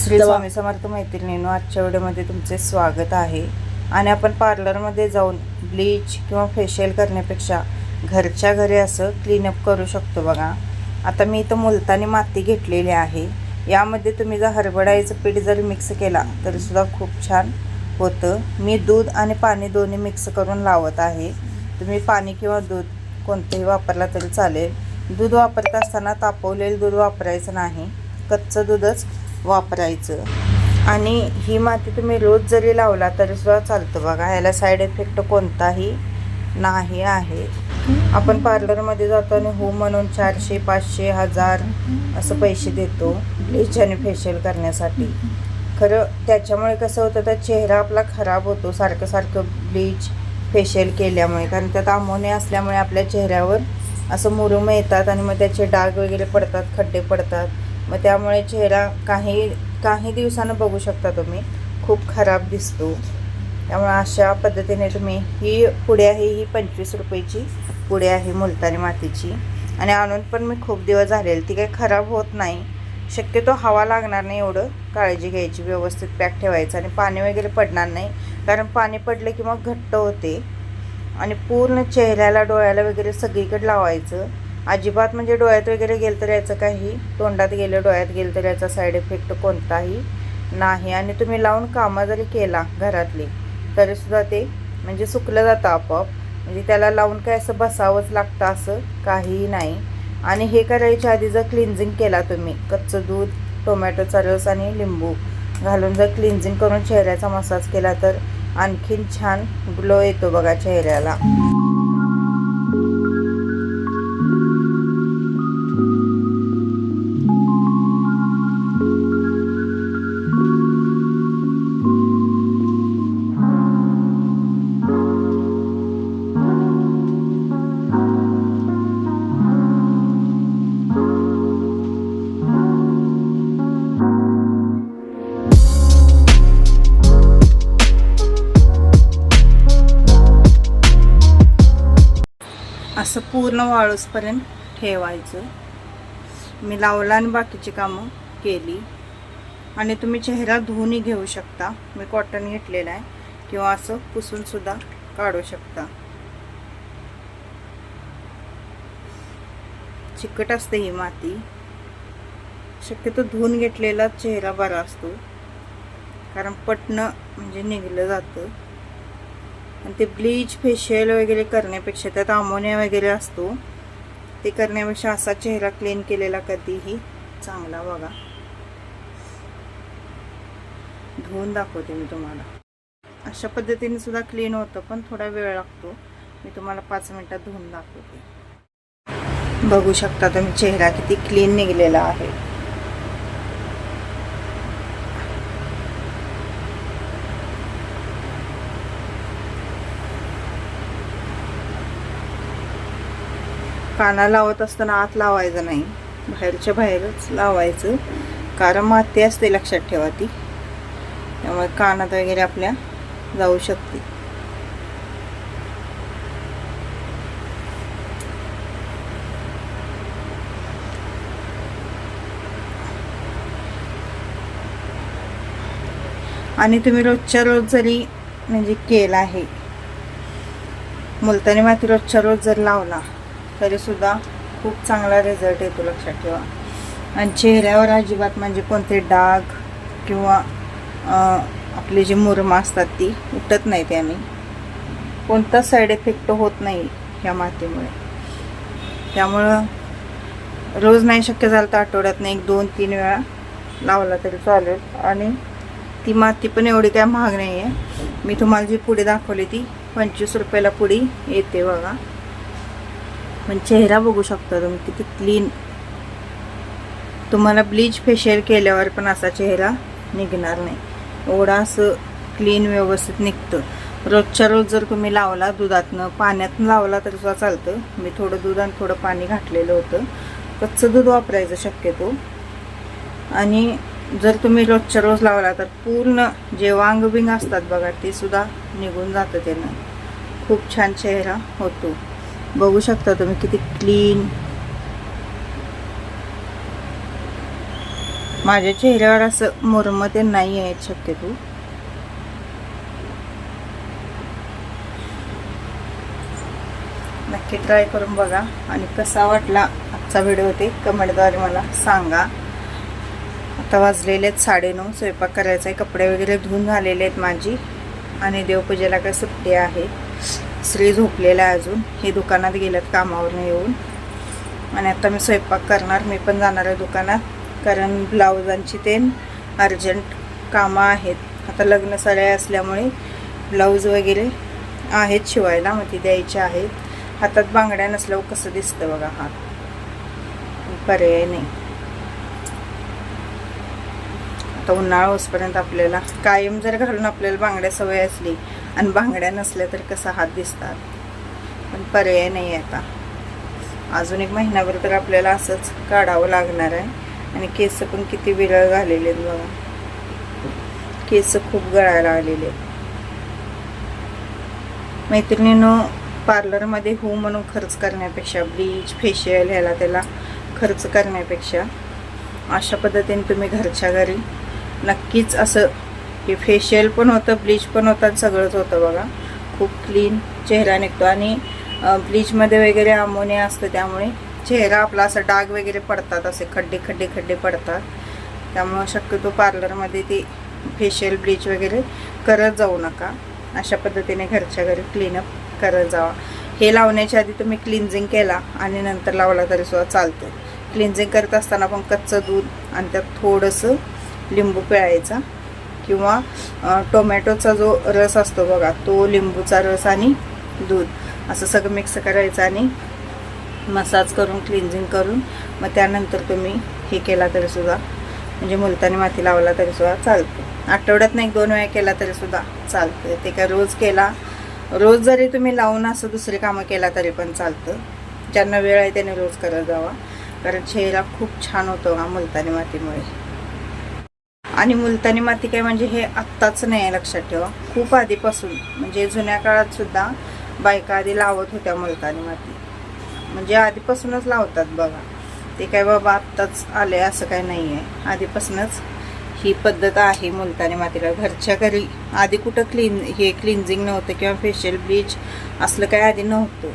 श्री स्वामी समर्थ मैत्रिणींनो आजच्या व्हिडिओमध्ये तुमचे स्वागत आहे. आणि आपण पार्लरमध्ये जाऊन ब्लीच किंवा फेशियल करण्यापेक्षा घरच्या घरी असं क्लीनअप करू शकतो बघा. आता मी इथं मुलतानी माती घेतलेली आहे. यामध्ये तुम्ही जर हरभराईचं पीठ जरी मिक्स केला तरी सुद्धा खूप छान होतं. मी दूध आणि पाणी दोन्ही मिक्स करून लावत आहे. तुम्ही पाणी किंवा दूध कोणतंही वापरला तरी चालेल. दूध वापरत असताना तापवलेलं दूध वापरायचं नाही. कच्चं दूधच वापरायचं. आणि ही माती तुम्ही रोज जरी लावला तरीसुद्धा चालतं बघा. ह्याला साईड इफेक्ट कोणताही नाही आहे. आपण पार्लरमध्ये जातो आणि हो म्हणून चारशे पाचशे हजार असं पैसे देतो. ब्लीच आणि फेशियल करण्यासाठी. खरं त्याच्यामुळे कसं होतं तर चेहरा आपला खराब होतो. सारखं सारखं ब्लीच फेशियल केल्यामुळे. कारण त्यात अमोनिया असल्यामुळे आपल्या चेहऱ्यावर असं मुरुम येतात आणि मग त्याचे डाग वगैरे पडतात खड्डे पडतात. मग त्यामुळे चेहरा काही काही दिवसानं बघू शकता तुम्ही. खूप खराब दिसतो. त्यामुळे अशा पद्धतीने तुम्ही ही पुढे आहे ही पंचवीस रुपयाची पुढे आहे मुलतानी मातीची. आणि आणून पण मी खूप दिवस झालेली ती काही खराब होत नाही. शक्यतो हवा लागणार नाही एवढं काळजी घ्यायची व्यवस्थित पॅक ठेवायचं आणि पाणी वगैरे पडणार नाही. कारण पाणी पडलं की मग घट्ट होते. आणि पूर्ण चेहऱ्याला डोळ्याला वगैरे सगळीकडे लावायचं. अजिबात म्हणजे डोळ्यात वगैरे गेलं तर याचं काही तोंडात गेलं डोळ्यात गेलं तर याचा साईड इफेक्ट कोणताही नाही. आणि तुम्ही लावून कामं जरी केला घरातली तरीसुद्धा ते म्हणजे सुकलं जातं आपोआप. म्हणजे त्याला लावून काय असं बसावंच लागतं असं काहीही नाही. आणि हे करायच्या आधी जर क्लिन्झिंग केला तुम्ही कच्चं दूध टोमॅटोचा रस आणि लिंबू घालून जर क्लिन्झिंग करून चेहऱ्याचा मसाज केला तर आणखीन छान ग्लो येतो बघा चेहऱ्याला. पूर्ण वाळूसपर्यंत ठेवायचं. मी लावला आणि बाकीची कामं केली. आणि तुम्ही चेहरा धुवूनही घेऊ शकता. मी कॉटन घेतलेला आहे. किंवा असं पुसूनसुद्धा काढू शकता. चिकट असते ही माती. शक्यतो धुवून घेतलेला चेहरा बरा असतो. कारण पटणं म्हणजे निघलं जातं. आणि ते ब्लीच फेशियल वगैरे करण्यापेक्षा त्यात अमोनिया वगैरे असतो ते करण्यापेक्षा असा चेहरा क्लीन केलेला कधीही चांगला बघा. धुवून दाखवते मी तुम्हाला. अशा पद्धतीने सुद्धा क्लीन होतं पण थोडा वेळ लागतो. मी तुम्हाला पाच मिनटात धुवून दाखवते. बघू शकता तुम्ही चेहरा किती क्लीन निघलेला आहे. काना लावत असताना आत लावायचं नाही. बाहेरच्या बाहेरच लावायचं. कारण माती असते लक्षात ठेवा ती. त्यामुळे कानात वगैरे आपल्या जाऊ शकते. आणि तुम्ही रोजच्या रोज जरी म्हणजे केला आहे. मुलतानी माती रोजच्या रोज जर लावला तरीसुद्धा खूप चांगला रिझल्ट येतो लक्षात ठेवा. आणि चेहऱ्यावर अजिबात म्हणजे कोणते डाग किंवा आपली जी मुरमा असतात ती उठत नाही त्याने कोणताच साईड इफेक्ट होत नाही ह्या मातीमुळे. त्यामुळं रोज नाही शक्य झालं तर आठवड्यातनं एक दोन तीन वेळा लावला तरी चालेल. आणि ती माती पण एवढी काय महाग नाही आहे मी तुम्हाला जी पुढे दाखवली ती पंचवीस रुपयाला पुढी येते बघा. पण चेहरा बघू शकता तुम्ही किती क्लीन तुम्हाला ब्लीच फेशियल केल्यावर पण असा चेहरा निघणार नाही. एवढा असं क्लीन व्यवस्थित निघतं. रोजच्या रोज जर तुम्ही लावला दुधातनं पाण्यातनं लावला तर सुद्धा चालतं. मी थोडं दूध आणि थोडं पाणी घातलेलं होतं. कच्चं दूध वापरायचं शक्यतो. आणि जर तुम्ही रोजच्या रोज लावला तर पूर्ण जे वांगबिंग असतात बघा ते सुद्धा निघून जातं त्यानं. खूप छान चेहरा होतो. बघू शकता तुम्ही किती क्लीन माझ्या चेहऱ्यावर असं मुरम ते नाही आहे शक्यतो. नक्की ट्राय करून बघा आणि कसा वाटला आजचा व्हिडिओ ते कमेंटद्वारे मला सांगा. आता वाजलेले आहेत साडेनऊ स्वयंपाक करायचा आहे कपडे वगैरे धुवून झालेले आहेत माझी. आणि देवपूजेला काय सुट्टी आहे. श्री झोपलेला आहे अजून. हे दुकानात गेलेत कामावरून येऊन. आणि आता मी स्वयंपाक करणार. मी पण जाणार आहे दुकानात. कारण ब्लाऊजांची ते अर्जंट कामं आहेत. आता लग्न सराई असल्यामुळे ब्लाऊज वगैरे आहेत शिवायला. मग ती द्यायची आहेत हातात बांगड्या नसल्यावर कसं दिसतं बघा हात पर्याय नाही. आता उन्हाळा होसपर्यंत आपल्याला कायम जर घालून आपल्याला बांगड्या सवय असली आणि बांगड्या नसल्या तर कसा हात दिसतात? पण पर्याय नाही आहे आता. अजून एक महिनाभर तर आपल्याला असंच काढावं लागणार आहे. आणि केस पण किती विरळ झालेले आहेत बघा. केस खूप गळायला आलेले आहेत. मैत्रिणीनं पार्लरमध्ये हो म्हणून खर्च करण्यापेक्षा ब्लीच फेशियल ह्याला त्याला खर्च करण्यापेक्षा अशा पद्धतीने तुम्ही घरच्या घरी नक्कीच असं की फेशियल पण होतं ब्लीच पण होतं आणि सगळंच होतं बघा. खूप क्लीन चेहरा निघतो. आणि ब्लीचमध्ये वगैरे अमोनिया असतं त्यामुळे चेहरा आपला असं डाग वगैरे पडतात असे खड्डे खड्डे खड्डे पडतात. त्यामुळं शक्यतो पार्लरमध्ये ते फेशियल ब्लीच वगैरे करत जाऊ नका. अशा पद्धतीने घरच्या घरी क्लीनअप करत जावा. हे लावण्याच्या आधी तुम्ही क्लिन्झिंग केला आणि नंतर लावला तरी सुद्धा चालतं क्लिन्झिंग करत असताना पण कच्चं दूध आणि त्यात थोडंसं लिंबू पिळायचा. किंवा टोमॅटोचा जो रस असतो बघा तो लिंबूचा रस आणि दूध. असं सगळं मिक्स करायचं आणि मसाज करून क्लिन्झिंग करून मग त्यानंतर तुम्ही हे केला तरी सुद्धा म्हणजे मुलतानी माती लावला तरी सुद्धा चालतं. आठवड्यात नाही दोन वेळा केला तरी सुद्धा चालतं. ते काय रोज केला रोज जरी तुम्ही लावून असं दुसरी कामं केला तरी पण चालतं. ज्यांना वेळ आहे त्याने रोज करत जावा. कारण चेहरा खूप छान होतो हा मुलतानी मातीमुळे. आणि मुलतानी माती काय म्हणजे हे आत्ताच नाही आहे लक्षात ठेवा. खूप आधीपासून म्हणजे जुन्या काळात सुद्धा बायका आधी लावत होत्या मुलतानी माती. म्हणजे आधीपासूनच लावतात बघा. ते काय बाबा आत्ताच आले असं काय नाही आहे. आधीपासूनच ही पद्धत आहे मुलतानी मातीला. घरच्या घरी आधी कुठं क्लीन हे क्लिन्झिंग नव्हतं किंवा फेशियल ब्लीच असलं काय आधी नव्हतं.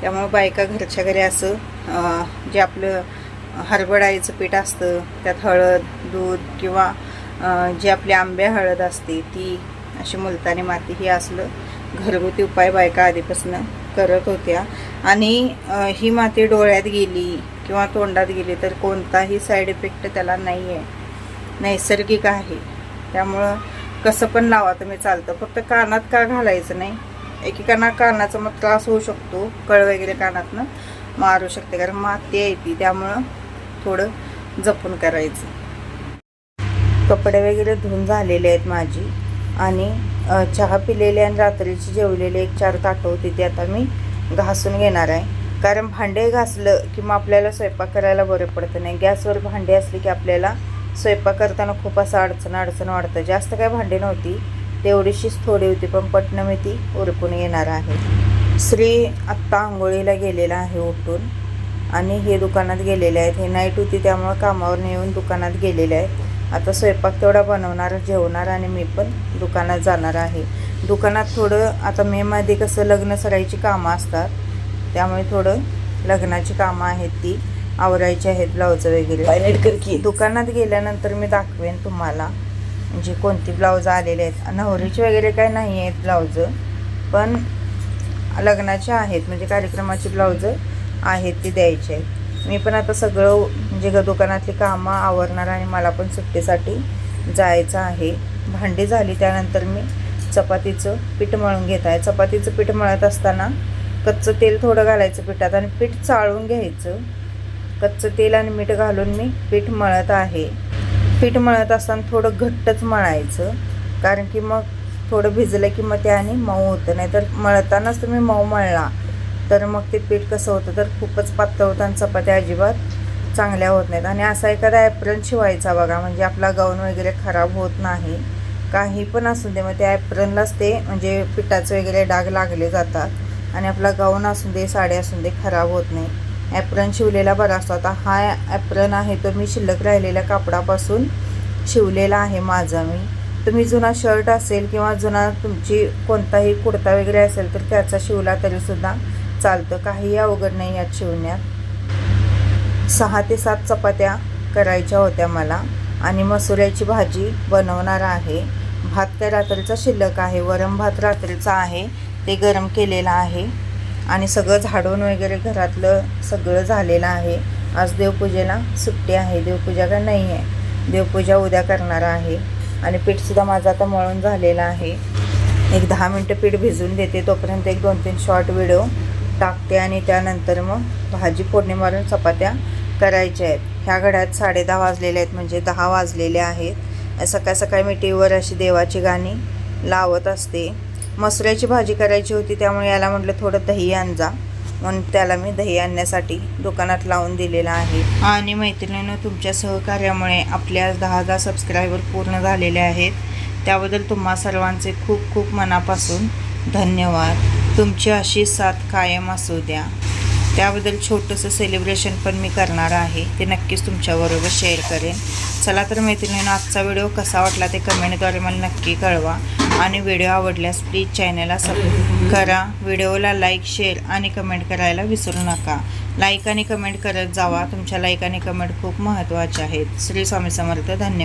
त्यामुळे बायका घरच्या घरी असं जे आपलं हरबडाईचं पीठ असतं त्यात हळद दूध किंवा जी आपली आंब्या हळद असते ती अशी मुलतानी माती ही असलं घरगुती उपाय बायका आधीपासून करत होत्या. आणि ही माती डोळ्यात गेली किंवा तोंडात गेली तर कोणताही साईड इफेक्ट त्याला नाही आहे नैसर्गिक आहे. त्यामुळं कसं पण लावा तुम्ही चालतं. फक्त कानात का घालायचं नाही? एकेकांना कानाचा मग त्रास होऊ शकतो कळ वगैरे कानातनं मारू शकते. कारण माती आहे ती त्यामुळं थोडं जपून करायचं. कपडे वगैरे धुवून झालेले आहेत माझी. आणि चहा पिलेले आणि रात्रीची जेवलेले एक चार ताटं होती ती आता मी घासून घेणार आहे. कारण भांडे घासलं की मग आपल्याला स्वयंपाक करायला बरं पडतं नाही. गॅसवर भांडे असले की आपल्याला स्वयंपाक करताना खूप असं अडचण अडचण वाटतं जास्त काय भांडी नव्हती. तेवढीशीच थोडी होती पण पटणं मी ती उरकून येणार आहे. श्री आत्ता आंघोळीला गेलेला आहे उठून. आणि हे दुकानात गेलेले आहेत. हे नाईट होती त्यामुळं कामावर येऊन दुकानात गेलेले आहेत. आता स्वयंपाक तेवढा बनवणार जेवणार आणि मी पण दुकानात जाणार आहे. दुकानात थोडं आता मेमध्ये कसं लग्न सराईची कामं असतात त्यामुळे थोडं लग्नाची कामं आहेत ती आवरायची आहेत ब्लाऊज वगैरे. दुकानात गेल्यानंतर मी दाखवेन तुम्हाला म्हणजे कोणती ब्लाऊज आलेले आहेत. नवरीची वगैरे काय नाही आहेत ब्लाऊज पण लग्नाचे आहेत म्हणजे कार्यक्रमाची ब्लाऊज आहेत ती द्यायची आहेत. मी पण आता सगळं म्हणजे ग दुकानातली कामं आवरणार आणि मला पण सुट्टीसाठी जायचं आहे. भांडी झाली त्यानंतर मी चपातीचं पीठ मळून घेत आहे. चपातीचं पीठ मळत असताना कच्चं तेल थोडं घालायचं पिठात आणि पीठ चाळून घ्यायचं. कच्चं तेल आणि मीठ घालून मी पीठ मळत आहे. पीठ मळत असताना थोडं घट्टच मळायचं कारण की मग थोडं भिजलं की मग ते आणि मऊ होतं. नाही तर मळतानाच तुम्ही मऊ मळला. तर मग ते पीठ कसं होतं तर खूपच पातळ होतं आणि चपात्या अजिबात चांगल्या होत नाहीत. आणि असा एखादा ॲप्रन शिवायचा बघा म्हणजे आपला गाऊन वगैरे खराब होत नाही. काही पण असू दे मग त्या ॲप्रनलाच ते म्हणजे पिठाचे वगैरे डाग लागले जातात आणि आपला गाऊन असू दे साडी असू दे खराब होत नाही. ॲप्रन शिवलेला बरा असतो. आता हा ॲप्रन आहे तो मी शिल्लक राहिलेल्या कापडापासून शिवलेला आहे माझा मी. तुम्ही जुना शर्ट असेल किंवा जुना तुमची कोणताही कुर्ता वगैरे असेल तर त्याचा शिवला तरीसुद्धा. चालतं. काही अवघड नाही यात शिवण्यात. सहा ते सात चपात्या करायच्या होत्या मला. आणि मसुऱ्याची भाजी बनवणार आहे. भात काय रात्रीचा शिल्लक आहे? वरम भात रात्रीचा आहे. ते गरम केलेलं आहे. आणि सगळं झाडून वगैरे घरातलं सगळं झालेलं आहे. आज देवपूजेला सुट्टी आहे. देवपूजा का नाही आहे? देवपूजा उद्या करणार आहे. आणि पीठसुद्धा माझं आता मळून झालेलं आहे. एक दहा मिनटं पीठ भिजून देते. तोपर्यंत एक दोन तीन शॉर्ट व्हिडिओ टाकते आणि त्यानंतर मग भाजी फोडणी मारून चपात्या करायच्या आहेत. ह्या घड्यात साडे दहा वाजलेले आहेत म्हणजे दहा वाजलेले आहेत. सकाळ सकाळी मी टी व्हीवर अशी देवाची गाणी लावत असते. मसुऱ्याची भाजी करायची होती त्यामुळे याला म्हटलं थोडं दही आणजा. म्हणून त्याला मी दही आणण्यासाठी दुकानात लावून दिलेलं आहे. आणि मैत्रिणीनं तुमच्या सहकार्यामुळे आपल्या दहा हजार सबस्क्रायबर पूर्ण झालेले आहेत. त्याबद्दल तुम्हा सर्वांचे खूप खूप मनापासून धन्यवाद. तुमची अशी साथ कायम असू द्या. त्याबद्दल छोटंसं सेलिब्रेशन पण मी करणार आहे. ते नक्कीच तुमच्याबरोबर शेअर करेन. चला तर मैत्रिणीनं आजचा व्हिडिओ कसा वाटला ते कमेंटद्वारे मला नक्की कळवा. आणि व्हिडिओ आवडल्यास प्लीज चॅनलला सब करा. व्हिडिओला लाईक शेअर आणि कमेंट करायला विसरू नका. लाईक आणि कमेंट करत जावा. तुमच्या लाईक आणि कमेंट खूप महत्त्वाच्या आहेत. श्री स्वामी समर्थ. धन्यवाद.